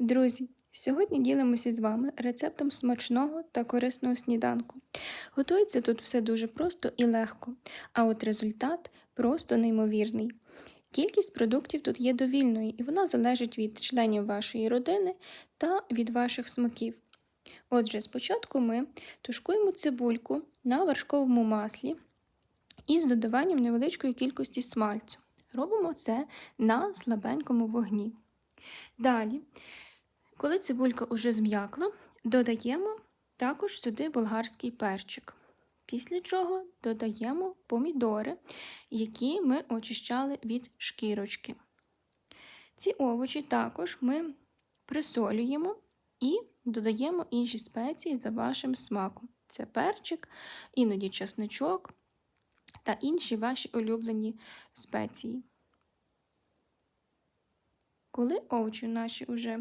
Друзі, сьогодні ділимося з вами рецептом смачного та корисного сніданку. Готується тут все дуже просто і легко, а от результат просто неймовірний. Кількість продуктів тут є довільною, і вона залежить від членів вашої родини та від ваших смаків. Отже, спочатку ми тушкуємо цибульку на вершковому маслі із додаванням невеличкої кількості смальцю. Робимо це на слабенькому вогні. Далі, коли цибулька уже зм'якла, додаємо також сюди болгарський перчик. Після чого додаємо помідори, які ми очищали від шкірочки. Ці овочі також ми присолюємо і додаємо інші спеції за вашим смаком. Це перчик, іноді чесничок та інші ваші улюблені спеції. Коли овочі наші вже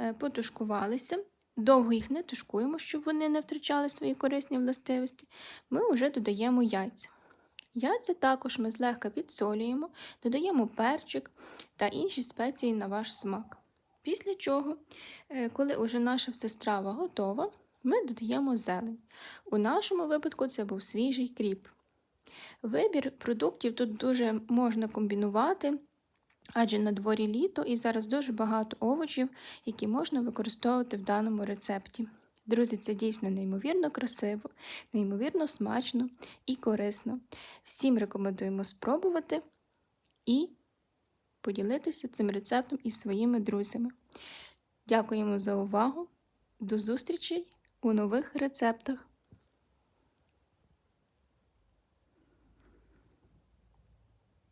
е, потушкувалися, довго їх не тушкуємо, щоб вони не втрачали свої корисні властивості, ми вже додаємо яйця. Яйця також ми злегка підсолюємо, додаємо перчик та інші спеції на ваш смак. Після чого, е, коли вже наша вся страва готова, ми додаємо зелень. У нашому випадку це був свіжий кріп. Вибір продуктів тут дуже можна комбінувати, адже на дворі літо і зараз дуже багато овочів, які можна використовувати в даному рецепті. Друзі, це дійсно неймовірно красиво, неймовірно смачно і корисно. Всім рекомендуємо спробувати і поділитися цим рецептом із своїми друзями. Дякуємо за увагу! До зустрічей у нових рецептах!